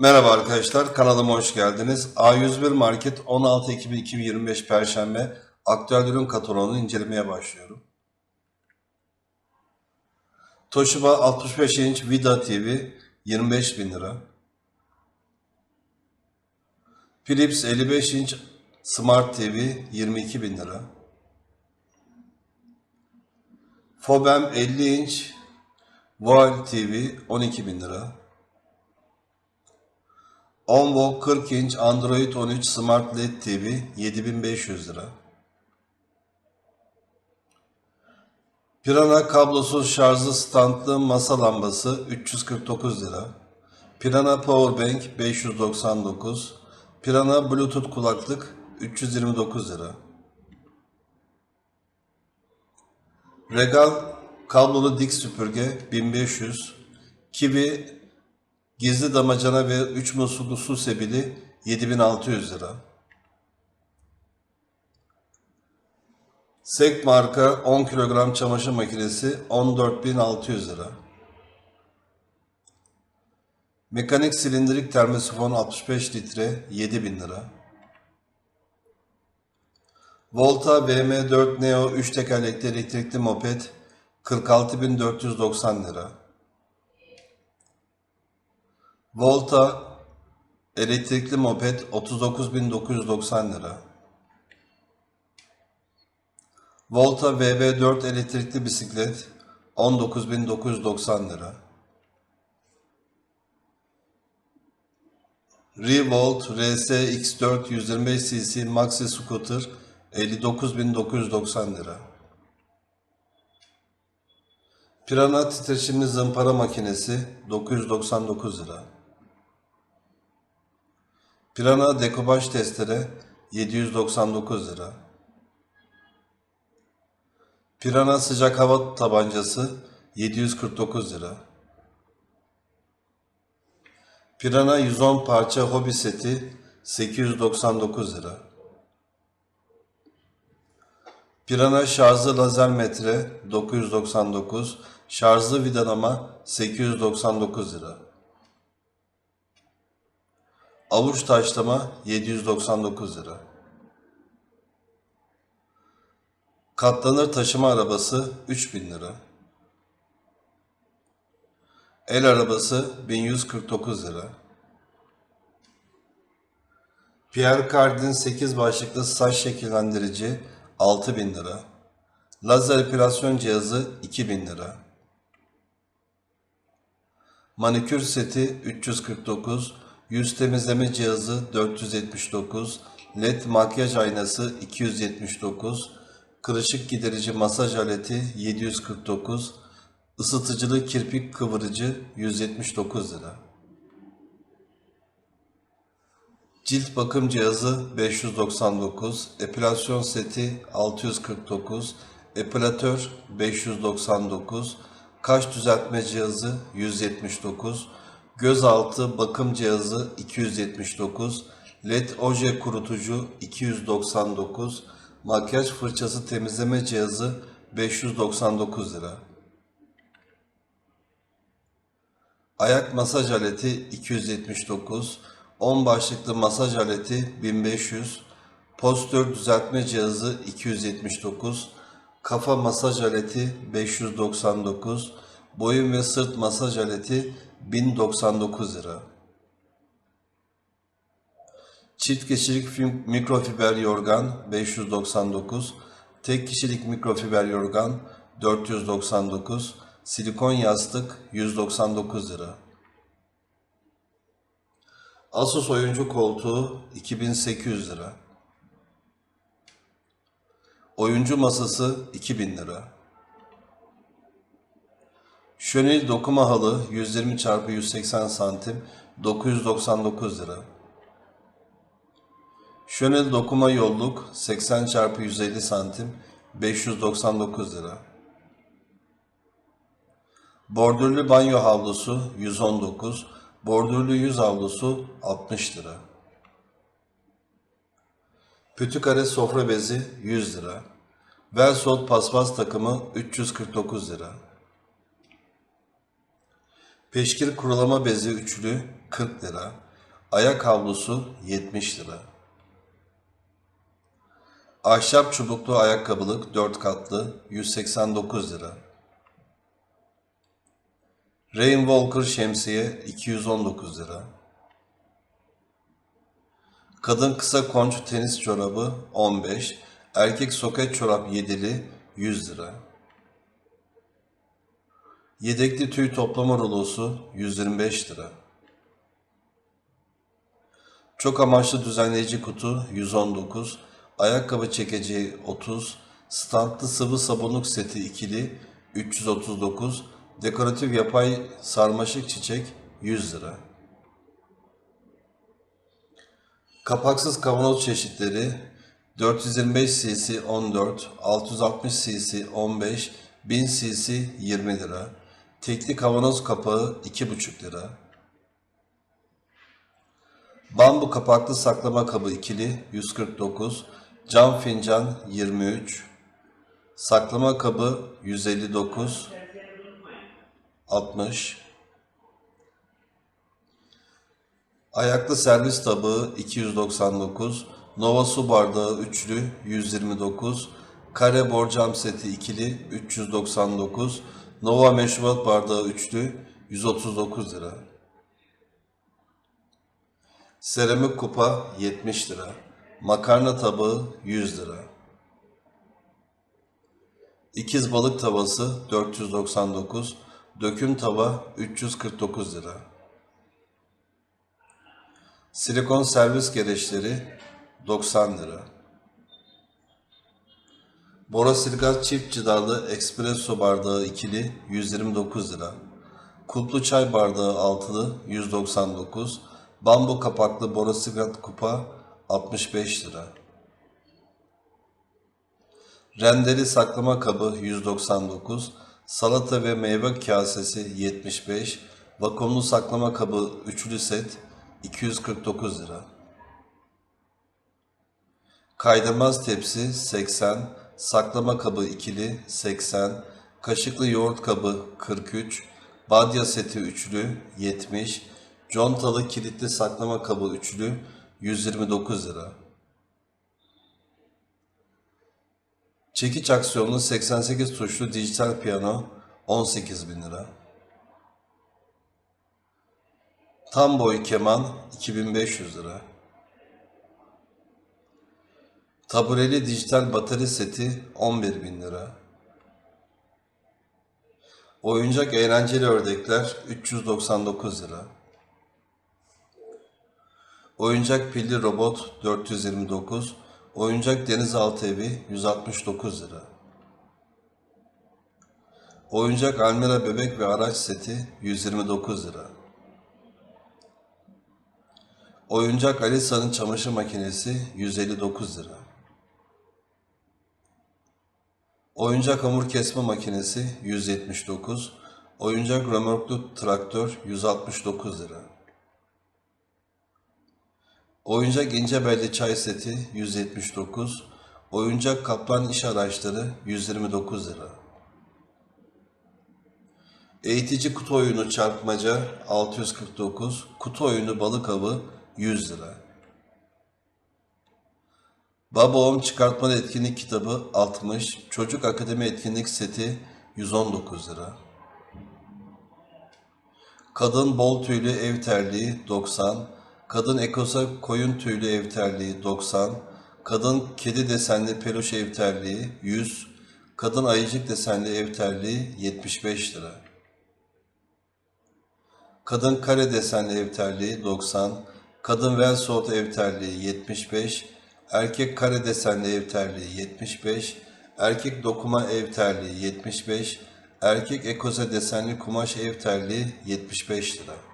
Merhaba arkadaşlar, kanalıma hoş geldiniz. A101 Market 16 Ekim 2025 Perşembe aktüel ürün kataloğunu incelemeye başlıyorum. Toshiba 65 inç Vida TV 25 bin lira. Philips 55 inç Smart TV 22 bin lira. Fobem 50 inç Voil TV 12 bin lira. Onvo 40 inç Android 13 Smart LED TV 7500 lira. Pirana kablosuz şarjlı standlı masa lambası 349 lira. Pirana Powerbank 599. Pirana Bluetooth kulaklık 329 lira. Regal kablolu dik süpürge 1500. Kiwi Gizli damacana ve 3 musluklu su sebili 7600 lira. Sek marka 10 kilogram çamaşır makinesi 14600 lira. Mekanik silindirik termosifon 65 litre 7000 lira. Volta VM4 Neo 3 tekerlekli elektrikli moped 46490 lira. Volta elektrikli moped 39.990 lira. Volta VB4 elektrikli bisiklet 19.990 lira. Revolt RS X4 125 cc Maxi Scooter 59.990 lira. Pirana titreşimli zımpara makinesi 999 lira. Pirana dekopaj testere 799 lira. Pirana sıcak hava tabancası 749 lira. Pirana 110 parça hobi seti 899 lira. Pirana şarjlı lazer metre 999, şarjlı vidalama 899 lira. Avuç taşlama 799 lira. Katlanır taşıma arabası 3000 lira. El arabası 1149 lira. Pierre Cardin 8 başlıklı saç şekillendirici 6000 lira. Lazer epilasyon cihazı 2000 lira. Manikür seti 349, yüz temizleme cihazı 479, led makyaj aynası 279, kırışık giderici masaj aleti 749, ısıtıcılı kirpik kıvırıcı 179 lira. Cilt bakım cihazı 599, epilasyon seti 649, epilatör 599, kaş düzeltme cihazı 179, gözaltı bakım cihazı 279, led oje kurutucu 299, makyaj fırçası temizleme cihazı 599 lira. Ayak masaj aleti 279, 10 başlıklı masaj aleti 1500, postür düzeltme cihazı 279, kafa masaj aleti 599, boyun ve sırt masaj aleti 1099 lira. Çift kişilik mikrofiber yorgan 599, tek kişilik mikrofiber yorgan 499, silikon yastık 199 lira. Asus oyuncu koltuğu 2800 lira. Oyuncu masası 2000 lira. Şönil dokuma halı 120 x 180 santim 999 lira. Şönil dokuma yolluk 80 x 150 santim 599 lira. Bordürlü banyo havlusu 119, bordürlü yüz havlusu 60 lira. Pütükare sofra bezi 100 lira. Versol paspas takımı 349 lira. Peşkir kurulama bezi üçlü 40 lira. Ayak havlusu 70 lira. Ahşap çubuklu ayakkabılık 4 katlı 189 lira. Rain Walker şemsiye 219 lira. Kadın kısa konç tenis çorabı 15, erkek soket çorap 7'li 100 lira. Yedekli tüy toplama rulosu 125 lira. Çok amaçlı düzenleyici kutu 119, ayakkabı çekeceği 30, standlı sıvı sabunluk seti ikili 339, dekoratif yapay sarmaşık çiçek 100 lira. Kapaksız kavanoz çeşitleri 425 cc 14, 660 cc 15, 1000 cc 20 lira. Tekli kavanoz kapağı 2,5 lira. Bambu kapaklı saklama kabı ikili 149, cam fincan 23, saklama kabı 159, 60, ayaklı servis tabağı 299, Nova su bardağı üçlü 129, kare borcam seti ikili 399, Nova meşrubat bardağı üçlü 139 lira. Seramik kupa 70 lira. Makarna tabağı 100 lira. İkiz balık tavası 499. Döküm tava 349 lira. Silikon servis gereçleri 90 lira. Borosilikat çift cidarlı espresso bardağı ikili 129 lira. Kulplu çay bardağı altılı 199. Bambu kapaklı borosilikat kupa 65 lira. Rendeli saklama kabı 199. Salata ve meyve kasesi 75. Vakumlu saklama kabı üçlü set 249 lira. Kaydırmaz tepsi 80, saklama kabı ikili 80, kaşıklı yoğurt kabı 43, badya seti üçlü 70, contalı kilitli saklama kabı üçlü 129 lira. Çekiç aksiyonlu 88 tuşlu dijital piyano 18 bin lira. Tam boy keman 2500 lira. Tabureli dijital batarya seti 11 bin lira. Oyuncak eğlenceli ördekler 399 lira. Oyuncak pilli robot 429, oyuncak denizaltı evi 169 lira. Oyuncak Almera bebek ve araç seti 129 lira. Oyuncak Alisa'nın çamaşır makinesi 159 lira. Oyuncak hamur kesme makinesi 179, oyuncak römorklu traktör 169 lira. Oyuncak ince belli çay seti 179, oyuncak kaplan iş araçları 129 lira. Eğitici kutu oyunu çarpmaca 649, kutu oyunu balık avı 100 lira. Baba Oğum Çıkartmalı Etkinlik Kitabı 60, Çocuk Akademi Etkinlik Seti 119 lira. Kadın bol tüylü ev terliği 90, Kadın ekosa koyun tüylü ev terliği 90, Kadın kedi desenli peluş ev terliği 100, Kadın ayıcık desenli ev terliği 75 lira. Kadın kare desenli ev terliği 90, kadın Velsot ev terliği 75, erkek kare desenli ev terliği 75, erkek dokuma ev terliği 75, erkek ekoze desenli kumaş ev terliği 75 lira.